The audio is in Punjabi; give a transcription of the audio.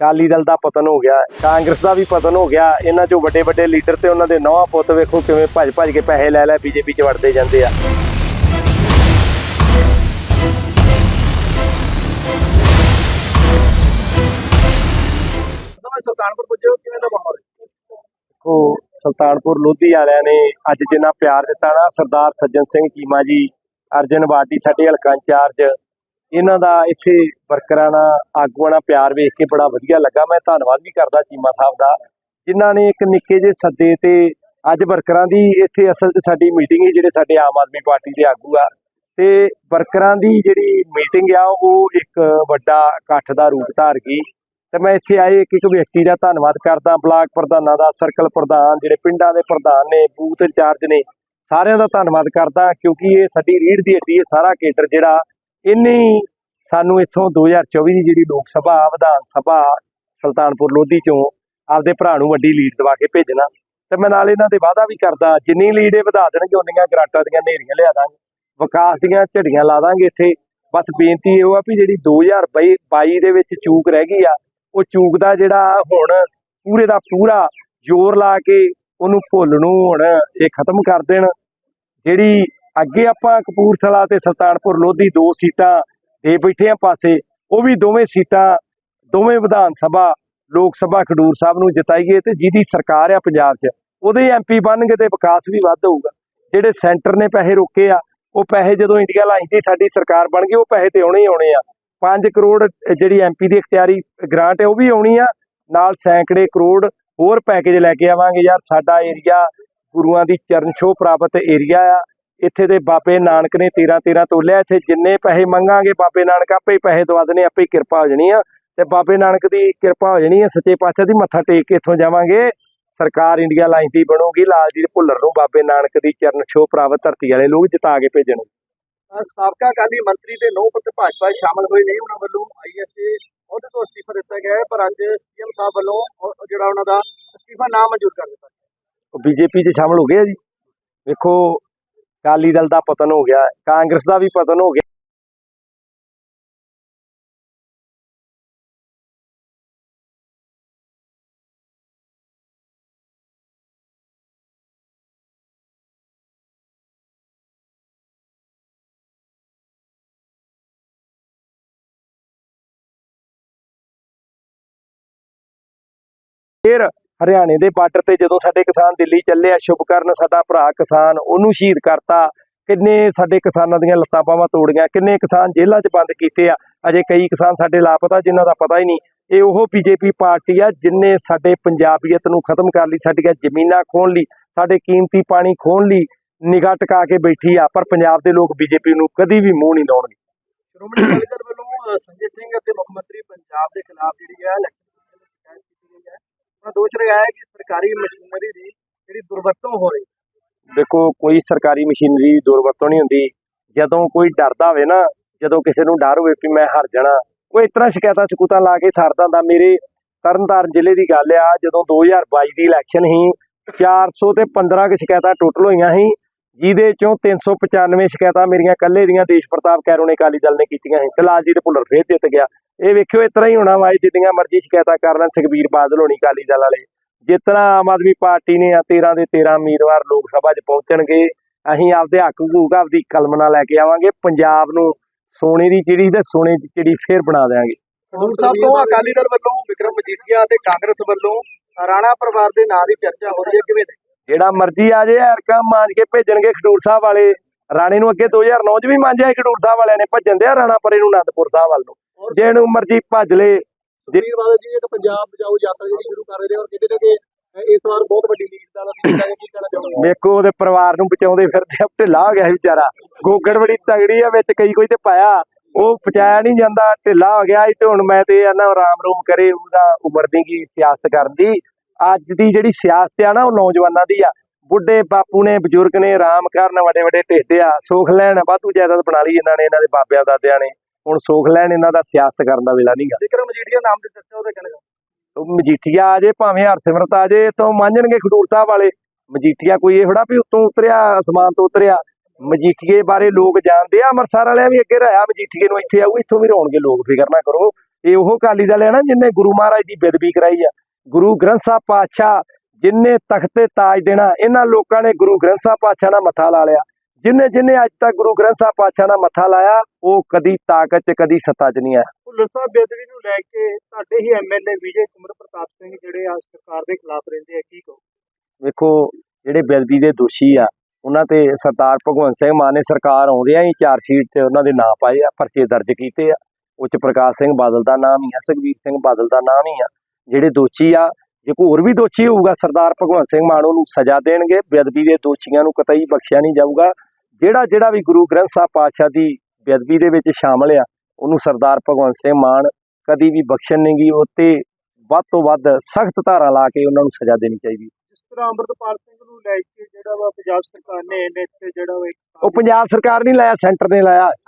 ਅਕਾਲੀ ਦਲ ਦਾ ਪਤਨ ਹੋ ਗਿਆ ਕਾਂਗਰਸ ਦਾ ਵੀ ਪਤਨ ਹੋ ਗਿਆ ਇਹਨਾਂ ਚੋਂ ਵੱਡੇ ਵੱਡੇ ਲੀਡਰ ਤੇ ਉਹਨਾਂ ਦੇ ਨੌਂ ਪੁੱਤ ਵੇਖੋ ਕਿਵੇਂ ਭੱਜ ਭੱਜ ਕੇ ਪੈਸੇ ਲੈ ਲੈ ਬੀਜੇਪੀ 'ਚ ਵੜਦੇ ਜਾਂਦੇ ਆ। ਸੁਲਤਾਨਪੁਰ ਪੁੱਜੇ ਹੋ ਕਿਵੇਂ ਦਾ ਮਾਹੌਲ ਹੈ? ਦੇਖੋ ਸੁਲਤਾਨਪੁਰ ਲੋਧੀ ਵਾਲਿਆਂ ਨੇ ਅੱਜ ਜਿੰਨਾ ਪਿਆਰ ਦਿੱਤਾ ਨਾ ਸਰਦਾਰ ਸੱਜਣ ਸਿੰਘ ਚੀਮਾ ਜੀ ਅਰਜਨ ਵਾਦੀ ਸਾਡੇ ਹਲਕਾ ਇੰਚਾਰਜ ਇਹਨਾਂ ਦਾ ਇੱਥੇ ਵਰਕਰਾਂ ਨਾਲ ਆਗੂਆਂ ਨਾਲ ਪਿਆਰ ਵੇਖ ਕੇ ਬੜਾ ਵਧੀਆ ਲੱਗਾ। ਮੈਂ ਧੰਨਵਾਦ ਵੀ ਕਰਦਾ ਚੀਮਾ ਸਾਹਿਬ ਦਾ, ਜਿਨ੍ਹਾਂ ਨੇ ਇੱਕ ਨਿੱਕੇ ਜਿਹੇ ਸੱਦੇ ਤੇ ਅੱਜ ਵਰਕਰਾਂ ਦੀ ਇੱਥੇ ਅਸਲ 'ਚ ਸਾਡੀ ਮੀਟਿੰਗ ਹੈ, ਜਿਹੜੇ ਸਾਡੇ ਆਮ ਆਦਮੀ ਪਾਰਟੀ ਦੇ ਆਗੂ ਆ। ਤੇ ਵਰਕਰਾਂ ਦੀ ਜਿਹੜੀ ਮੀਟਿੰਗ ਆ, ਉਹ ਇੱਕ ਵੱਡਾ ਇਕੱਠ ਦਾ ਰੂਪ ਧਾਰ ਗਈ। ਤੇ ਮੈਂ ਇੱਥੇ ਆਏ ਇੱਕ ਇੱਕ ਵਿਅਕਤੀ ਦਾ ਧੰਨਵਾਦ ਕਰਦਾ। ਬਲਾਕ ਪ੍ਰਧਾਨਾਂ ਦਾ, ਸਰਕਲ ਪ੍ਰਧਾਨ, ਜਿਹੜੇ ਪਿੰਡਾਂ ਦੇ ਪ੍ਰਧਾਨ ਨੇ, ਬੂਥ ਇੰਚਾਰਜ ਨੇ, ਸਾਰਿਆਂ ਦਾ ਧੰਨਵਾਦ ਕਰਦਾ, ਕਿਉਂਕਿ ਇਹ ਸਾਡੀ ਰੀੜ ਦੀ ਹੱਡੀ ਹੈ, ਸਾਰਾ ਕੇਡਰ ਜਿਹੜਾ ਇਹਨੇ ਸਾਨੂੰ ਇੱਥੋਂ 2024 ਦੀ ਜਿਹੜੀ ਲੋਕ ਸਭਾ, ਵਿਧਾਨ ਸਭਾ, ਸੁਲਤਾਨਪੁਰ ਲੋਧੀ ਚੋਂ ਆਪਦੇ ਭਰਾ ਨੂੰ ਵੱਡੀ ਲੀਡ ਦਵਾ ਕੇ ਭੇਜਣਾ, ਤੇ ਮੈਂ ਨਾਲ ਇਹਨਾਂ ਦੇ ਵਾਅਦਾ ਵੀ ਕਰਦਾ, ਜਿੰਨੀ ਲੀਡ ਇਹ ਵਧਾ ਦੇਣਗੇ ਉਨੀਆਂ ਗਰਾਂਟਾਂ ਦੀਆਂ ਨੇਰੀਆਂ ਲਿਆ ਦਾਂਗੇ, ਵਿਕਾਸ ਦੀਆਂ ਝੜੀਆਂ ਲਾ ਦਾਂਗੇ ਇੱਥੇ। ਬਸ ਬੇਨਤੀ ਇਹ ਆ ਵੀ ਜਿਹੜੀ 2022 ਦੇ ਵਿੱਚ ਚੂਕ ਰਹਿ ਗਈ ਆ, ਉਹ ਚੂਕ ਦਾ ਜਿਹੜਾ ਹੁਣ ਪੂਰੇ ਦਾ ਪੂਰਾ ਜ਼ੋਰ ਲਾ ਕੇ ਉਹਨੂੰ ਭੁੱਲ ਨੂੰ ਹੁਣ ਇਹ ਖਤਮ ਕਰ ਦੇਣ। ਜਿਹੜੀ ਅੱਗੇ ਆਪਾਂ ਕਪੂਰਥਲਾ ਤੇ ਸੁਲਤਾਨਪੁਰ ਲੋਧੀ ਦੋ ਸੀਟਾਂ ਦੇ ਬੈਠੇ ਆ ਪਾਸੇ, ਉਹ ਵੀ ਦੋਵੇਂ ਸੀਟਾਂ, ਦੋਵੇਂ ਵਿਧਾਨ ਸਭਾ, ਲੋਕ ਸਭਾ ਖਡੂਰ ਸਾਹਿਬ ਨੂੰ ਜਿਤਾਈਏ ਤੇ ਜਿਹਦੀ ਸਰਕਾਰ ਆ ਪੰਜਾਬ 'ਚ, ਉਹਦੇ ਐਮਪੀ ਬਣਨਗੇ ਤੇ ਵਿਕਾਸ ਵੀ ਵੱਧ ਹੋਊਗਾ। ਜਿਹੜੇ ਸੈਂਟਰ ਨੇ ਪੈਸੇ ਰੋਕੇ ਆ, ਉਹ ਪੈਸੇ ਜਦੋਂ ਇੰਡੀਆ ਲਾਈਨ ਦੀ ਸਾਡੀ ਸਰਕਾਰ ਬਣ ਗਈ, ਉਹ ਪੈਸੇ ਤੇ ਆਉਣੇ ਹੀ ਆਉਣੇ ਆ। 5 ਕਰੋੜ ਜਿਹੜੀ ਐਮਪੀ ਦੀ ਇਖਤਿਆਰੀ ਗ੍ਰਾਂਟ ਹੈ, ਉਹ ਵੀ ਆਉਣੀ ਆ। ਨਾਲ ਸੈਂਕੜੇ ਕਰੋੜ ਹੋਰ ਪੈਕੇਜ ਲੈ ਕੇ ਆਵਾਂਗੇ ਯਾਰ, ਸਾਡਾ ਏਰੀਆ ਗੁਰੂਆਂ ਦੀ ਚਰਨ ਛੋਹ ਪ੍ਰਾਪਤ ਏਰੀਆ ਆ। ਇੱਥੇ ਦੇ ਬਾਬੇ ਨਾਨਕ ਨੇ 13 13 ਤੋਲਿਆ ਇੱਥੇ ਜਿੰਨੇ ਪੈਸੇ ਮੰਗਾਂਗੇ ਬਾਬੇ ਨਾਨਕ ਆਪੇ ਹੀ ਪੈਸੇ ਦਵਾ ਦੇਣੇ ਆਪੇ ਹੀ ਕਿਰਪਾ ਹੋ ਜਾਣੀ ਆ। ਤੇ ਬਾਬੇ ਨਾਨਕ ਦੀ ਕਿਰਪਾ ਹੋ ਜਾਣੀ ਆ ਸੱਚੇ ਪਾਤਸ਼ਾਹ ਦੀ ਮੱਥਾ ਟੇਕ ਕੇ ਇੱਥੋਂ ਜਾਵਾਂਗੇ। ਸਰਕਾਰ ਇੰਡੀਆ ਲਾਈਨ ਦੀ ਬਣੂਗੀ ਲਾਲ ਜੀ ਦੇ ਭੁੱਲਰ ਨੂੰ ਬਾਬੇ ਨਾਨਕ ਦੀ ਚਰਨ ਛੋਹ ਪ੍ਰਾਪਤ ਧਰਤੀ ਵਾਲੇ ਲੋਕ ਜਿਤਾ ਕੇ ਭੇਜਣ। ਸਾਬਕਾ ਅਕਾਲੀ ਮੰਤਰੀ ਤੇ ਨੌ ਪੱਤੇ ਭਾਜਪਾ ਸ਼ਾਮਲ ਹੋਏ ਨੇ ਉਹਨਾਂ ਵੱਲੋਂ ਆਈਐਸਏ ਉਹਦੇ ਤੋਂ ਅਸਤੀਫਾ ਦਿੱਤਾ ਗਿਆ ਹੈ ਪਰ ਅੱਜ ਸੀਐਮ ਸਾਹਿਬ ਵੱਲੋਂ ਜਿਹੜਾ ਉਹਨਾਂ ਦਾ ਅਸਤੀਫਾ ਨਾ ਮਨਜ਼ੂਰ ਕਰ ਦਿੱਤਾ ਉਹ ਬੀਜੇਪੀ 'ਚ ਸ਼ਾਮਲ ਹੋ ਗਏ ਆ ਜੀ। ਵੇਖੋ ਅਕਾਲੀ ਦਲ ਦਾ ਪਤਨ ਹੋ ਗਿਆ ਕਾਂਗਰਸ ਦਾ ਵੀ ਪਤਨ ਹੋ ਗਿਆ। ਫਿਰ ਹਰਿਆਣੇ ਦੇ ਬਾਰਡਰ ਤੇ ਜਦੋਂ ਸਾਡੇ ਕਿਸਾਨ ਦਿੱਲੀ ਚੱਲੇ ਆ ਸ਼ੁਭਕਰਨ ਸਾਡਾ ਭਰਾ ਕਿਸਾਨ, ਉਹਨੂੰ ਸ਼ਹੀਦ ਕਰਤਾ। ਕਿੰਨੇ ਸਾਡੇ ਕਿਸਾਨਾਂ ਦੀਆਂ ਲੱਤਾਂ ਬਾਹਾਂ ਤੋੜੀਆਂ, ਕਿੰਨੇ ਕਿਸਾਨ ਜੇਲ੍ਹਾਂ 'ਚ ਬੰਦ ਕੀਤੇ ਆ। ਅਜੇ ਕਈ ਕਿਸਾਨ ਸਾਡੇ ਲਾਪਤਾ, ਜਿਨ੍ਹਾਂ ਦਾ ਪਤਾ ਹੀ ਨਹੀਂ। ਇਹ ਉਹ ਬੀਜੇਪੀ ਪਾਰਟੀ ਆ ਜਿਨਨੇ ਸਾਡੇ ਪੰਜਾਬੀਅਤ ਨੂੰ ਖਤਮ ਕਰ ਲਈ, ਸਾਡੀਆਂ ਜ਼ਮੀਨਾਂ ਖੋਹਣ ਲਈ, ਸਾਡੇ ਕੀਮਤੀ ਪਾਣੀ ਖੋਹਣ ਲਈ ਨਿਗਾਹ ਟਿਕਾ ਕੇ ਬੈਠੀ ਆ। ਪਰ ਪੰਜਾਬ ਦੇ ਲੋਕ ਬੀਜੇਪੀ ਨੂੰ ਕਦੀ ਵੀ ਮੂੰਹ ਨਹੀਂ ਲਾਉਣਗੇ। ਸ਼੍ਰੋਮਣੀ ਅਕਾਲੀ ਦਲ ਵੱਲੋਂ ਸੰਜੇ ਸਿੰਘ ਅਤੇ ਮੁੱਖ ਮੰਤਰੀ ਪੰਜਾਬ ਦੇ ਖਿਲਾਫ ਜਿਹੜੀ ਹੈ ਇਲੈਕਸ਼ਨ ਕਮਿਸ਼ਨ ਦੀ ਸ਼ਿਕਾਇਤ ਕੀਤੀ ਗਈ ਹੈ ਉਹਨਾਂ ਦੋਸ਼ ਲਗਾਇਆ ਕਿ ਸਰਕਾਰੀ ਮਸ਼ੀਨਰੀ ਦੀ ਜਿਹੜੀ ਦੁਰਵਰਤੋਂ ਹੋ ਰਹੀ ਦੇਖੋ, ਕੋਈ ਸਰਕਾਰੀ ਮਸ਼ੀਨਰੀ ਦੁਰਵਰਤੋਂ ਨਹੀਂ ਹੁੰਦੀ। ਜਦੋਂ ਕੋਈ ਡਰਦਾ ਹੋਵੇ ਨਾ, ਜਦੋਂ ਕਿਸੇ ਨੂੰ ਡਰ ਹੋਵੇ ਕਿ ਮੈਂ ਹਾਰ ਜਾਣਾ, ਉਹ ਇਸ ਤਰ੍ਹਾਂ ਸ਼ਿਕਾਇਤਾਂ ਸਕੂਤਾਂ ਲਾ ਕੇ ਸਰਦਾ ਹੁੰਦਾ ਮੇਰੇ ਤਰਨਤਾਰਨ ਜ਼ਿਲ੍ਹੇ ਦੀ ਗੱਲ ਆ, ਜਦੋਂ 2022 ਦੀ ਇਲੈਕਸ਼ਨ ਸੀ 400 ਤੇ 15 ਕੁ ਸ਼ਿਕਾਇਤਾਂ ਟੋਟਲ ਹੋਈਆਂ ਸੀ, ਜਿਹਦੇ ਚੋਂ 395 ਸ਼ਿਕਾਇਤਾਂ ਮੇਰੀਆਂ ਇਕੱਲੇ ਦੀਆਂ। ਦੇਸ਼ ਪ੍ਰਤਾਪ ਕੈਰੋਂ ਨੇ ਅਕਾਲੀ ਦਲ ਨੇ ਕੀਤੀਆਂ ਸੀ। ਤੇ ਲਾਲ ਭੁੱਲਰ ਫੇਰ ਜਿੱਤ ਗਿਆ। ਇਹ ਵੇਖਿਓ ਇਸ ਤਰ੍ਹਾਂ ਹੀ ਹੋਣਾ ਵਾ ਜਿੱਦੀਆਂ ਮਰਜ਼ੀ ਸ਼ਿਕਾਇਤਾਂ ਕਰ ਲੈਣ ਸੁਖਬੀਰ ਬਾਦਲ ਹੋਣੀ ਅਕਾਲੀ ਦਲ ਵਾਲੇ। ਜਿੱਤਣਾ ਆਮ ਆਦਮੀ ਪਾਰਟੀ ਨੇ ਆ 13 ਦੇ 13 ਉਮੀਦਵਾਰ ਲੋਕ ਸਭਾ 'ਚ ਪਹੁੰਚਣਗੇ ਅਸੀਂ ਆਪਦੇ ਹੱਕ ਹਕੂਕ ਆਪਦੀ ਕਲਮਨਾ ਲੈ ਕੇ ਆਵਾਂਗੇ ਪੰਜਾਬ ਨੂੰ ਸੋਨੇ ਦੀ ਚਿੜੀ ਤੇ ਸੋਨੇ ਦੀ ਚਿੜੀ ਫੇਰ ਬਣਾ ਦੇਵਾਂਗੇ ਖਡੂਰ ਸਾਹਿਬ ਤੋਂ ਅਕਾਲੀ ਦਲ ਵੱਲੋਂ ਵਿਕਰਮ ਮਜੀਠੀਆ ਅਤੇ ਕਾਂਗਰਸ ਵੱਲੋਂ ਰਾਣਾ ਪਰਿਵਾਰ ਦੇ ਨਾਂ ਦੀ ਚਰਚਾ ਹੋ ਰਹੀ ਹੈ ਕਿਵੇਂ ਜਿਹੜਾ ਮਰਜ਼ੀ ਆ ਜੇ ਹਰਕਾ ਮਾਂਜ ਕੇ ਭੇਜਣਗੇ ਖਡੂਰ ਸਾਹਿਬ ਵਾਲੇ। ਰਾਣੇ ਨੂੰ ਅੱਗੇ 2009 'ਚ ਵੀ ਮਾਂਜਿਆ ਸੀ ਖਡੂਰ ਸਾਹਿਬ ਵਾਲਿਆਂ ਨੇ ਭੱਜਣ ਦਿਆ ਰਾਣਾ ਪਰੇ ਨੂੰ ਅਨੰਦਪੁਰ ਸਾਹਿਬ ਵੱਲ ਨੂੰ। ਜਿਹਨੂੰ ਮਰਜ਼ੀ ਭੱਜ ਲੇ ਸੁਖਬੀਰ ਬਾਦਲ ਜੀ ਇੱਕ ਪੰਜਾਬ ਬਚਾਓ ਯਾਤਰਾ ਜਿਹੜੀ ਸ਼ੁਰੂ ਕਰ ਰਹੇ ਨੇ ਔਰ ਕਹਿੰਦੇ ਨੇ ਕਿ ਅਹ, ਇਸ ਵਾਰ ਬਹੁਤ ਵੱਡੀ ਲੀਡ ਨਾਲ ਅਸੀਂ ਜਿੱਤਾਂਗੇ ਕੀ ਕਹਿਣਾ ਚਾਹੁੰਦੇ ਵੇਖੋ ਉਹਦੇ ਪਰਿਵਾਰ ਨੂੰ ਬਚਾਉਂਦੇ ਫਿਰਦੇ ਆ ਢਿੱਲਾ ਹੋ ਗਿਆ ਵਿਚਾਰਾ। ਗੋਗੜ ਬੜੀ ਤਗੜੀ ਆ ਵਿੱਚ ਕਈ ਕੋਈ ਤੇ ਪਾਇਆ। ਉਹ ਪਚਾਇਆ ਨਹੀਂ ਜਾਂਦਾ ਢਿੱਲਾ ਹੋ ਗਿਆ ਤੇ ਹੁਣ ਮੈਂ ਤੇ ਆਨਾ ਆਰਾਮ ਰੂਮ ਕਰੇ ਉਹਦਾ ਉਮਰ ਦੀ ਕੀ ਸਿਆਸਤ ਕਰਨ ਦੀ। ਅੱਜ ਦੀ ਜਿਹੜੀ ਸਿਆਸਤ ਆ ਨਾ ਉਹ ਨੌਜਵਾਨਾਂ ਦੀ ਆ। ਬੁੱਢੇ ਬਾਪੂ ਨੇ ਬਜ਼ੁਰਗ ਨੇ ਆਰਾਮ ਕਰਨ ਵੱਡੇ ਵੱਡੇ ਢੇਡੇ ਆ ਸੁਖ ਲੈਣ ਵਾਧੂ ਜਾਇਦਾਦ ਬਣਾ ਲਈ ਇਹਨਾਂ ਨੇ ਇਹਨਾਂ ਦੇ ਬਾਬਿਆਂ ਦਾਦਿਆਂ ਨੇ। ਹੁਣ ਸੁਖ ਲੈਣ ਇਹਨਾਂ ਦਾ ਸਿਆਸਤ ਕਰਨ ਦਾ ਵੇਲਾ ਨਹੀਂਗਾ। ਵਿਕਰਮ ਮਜੀਠੀਆ ਨਾਮ ਦੀ ਚਰਚਾ ਉਹਦੇ ਕਹਿਣਾ ਉਹ ਮਜੀਠੀਆ ਆ ਜੇ ਭਾਵੇਂ ਹਰਸਿਮਰਤ ਆ ਜੇ ਤੋਂ ਮੰਨਣਗੇ ਖਡੂਰ ਸਾਹਿਬ ਵਾਲੇ। ਮਜੀਠੀਆ ਕੋਈ ਇਹ ਥੋੜਾ ਵੀ ਉੱਤੋਂ ਉਤਰਿਆ ਅਸਮਾਨ ਤੋਂ ਉਤਰਿਆ। ਮਜੀਠੀਏ ਬਾਰੇ ਲੋਕ ਜਾਣਦੇ ਆ ਅੰਮ੍ਰਿਤਸਰ ਵਾਲਿਆਂ ਵੀ ਅੱਗੇ ਰਹਾ ਮਜੀਠੀਏ ਨੂੰ ਇੱਥੇ ਆਊ ਇੱਥੋਂ ਵੀ ਰੋਣਗੇ ਲੋਕ ਫਿਕਰ ਨਾ ਕਰੋ। ਇਹ ਉਹ ਅਕਾਲੀ ਦਲ ਹੈ ਨਾ ਜਿਨੇ ਗੁਰੂ ਮਹਾਰਾਜ ਦੀ ਬੇਦਬੀ ਕਰਾਈ ਆ। ਗੁਰੂ ਗ੍ਰੰਥ ਸਾਹਿਬ ਪਾਤਸ਼ਾਹ ਜਿਨੇ ਤਖਤੇ ਤਾਜ ਦੇਣਾ ਇਹਨਾਂ ਲੋਕਾਂ ਨੇ ਗੁਰੂ ਗ੍ਰੰਥ ਸਾਹਿਬ ਪਾਤਸ਼ਾਹ ਨਾਲ ਮੱਥਾ ਲਾ ਲਿਆ। ਜਿਨੇ ਜਿਨੇ ਅੱਜ ਤੱਕ ਗੁਰੂ ਗ੍ਰੰਥ ਸਾਹਿਬ ਪਾਤਸ਼ਾਹ ਨਾਲ ਮੱਥਾ ਲਾਇਆ ਉਹ ਕਦੀ ਤਾਕਤ 'ਚ ਕਦੀ ਸੱਤਾ 'ਚ ਨਹੀਂ ਆਇਆ। ਭੁੱਲਰ ਸਾਹਿਬ ਬੇਦਵੀ ਨੂੰ ਲੈ ਕੇ ਤੁਹਾਡੇ ਹੀ ਐਮਐਲਏ ਵਿਜੇ ਕੁਮਾਰ ਪ੍ਰਤਾਪ ਸਿੰਘ ਜਿਹੜੇ ਆ ਸਰਕਾਰ ਦੇ ਖਿਲਾਫ ਰਹਿੰਦੇ ਆ ਕੀ ਕਹੋ ਵੇਖੋ ਜਿਹੜੇ ਬੇਦਬੀ ਦੇ ਦੋਸ਼ੀ ਆ ਉਹਨਾਂ ਤੇ ਸਰਦਾਰ ਭਗਵੰਤ ਸਿੰਘ ਮਾਨ ਨੇ ਸਰਕਾਰ ਆਉਂਦਿਆਂ ਹੀ ਚਾਰ ਸ਼ੀਟ ਤੇ ਉਹਨਾਂ ਦੇ ਨਾਂ ਪਾਏ ਆ ਪਰਚੇ ਦਰਜ ਕੀਤੇ ਆ। ਉੱਚ ਪ੍ਰਕਾਸ਼ ਸਿੰਘ ਬਾਦਲ ਦਾ ਨਾਮ ਹੀ ਆ ਸੁਖਬੀਰ ਸਿੰਘ ਬਾਦਲ ਦਾ ਨਾਮ ਹੀ ਆ। ਜਿਹੜੇ ਦੋਸ਼ੀ ਆ ਜੇ ਕੋਈ ਹੋਰ ਵੀ ਦੋਸ਼ੀ ਹੋਊਗਾ ਸਰਦਾਰ ਭਗਵੰਤ ਸਿੰਘ ਮਾਨ ਉਹਨੂੰ ਸਜ਼ਾ ਦੇਣਗੇ ਬੇਅਦਬੀ ਦੇ ਦੋਸ਼ੀਆਂ ਨੂੰ ਕਤਈ ਬਖਸ਼ਿਆ ਨਹੀਂ ਜਾਊਗਾ। ਜਿਹੜਾ ਜਿਹੜਾ ਵੀ ਗੁਰੂ ਗ੍ਰੰਥ ਸਾਹਿਬ ਪਾਤਸ਼ਾਹ ਦੀ ਬੇਅਦਬੀ ਦੇ ਵਿੱਚ ਸ਼ਾਮਲ ਆ ਉਹਨੂੰ ਸਰਦਾਰ ਭਗਵੰਤ ਸਿੰਘ ਮਾਨ ਕਦੀ ਵੀ ਬਖਸ਼ਣ ਨਹੀਂਗੀ ਉੱਤੇ ਵੱਧ ਤੋਂ ਵੱਧ ਸਖਤ ਧਾਰਾ ਲਾ ਕੇ ਉਹਨਾਂ ਨੂੰ ਸਜ਼ਾ ਦੇਣੀ ਚਾਹੀਦੀ। ਜਿਸ ਤਰ੍ਹਾਂ ਅੰਮ੍ਰਿਤਪਾਲ ਸਿੰਘ ਨੂੰ ਲੈ ਕੇ ਜਿਹੜਾ ਵਾ ਪੰਜਾਬ ਸਰਕਾਰ ਨੇ ਇਹਨੇ ਇੱਥੇ ਜਿਹੜਾ ਉਹ ਪੰਜਾਬ ਸਰਕਾਰ ਨਹੀਂ ਲਾਇਆ ਸੈਂਟਰ ਨੇ ਲਾਇਆ।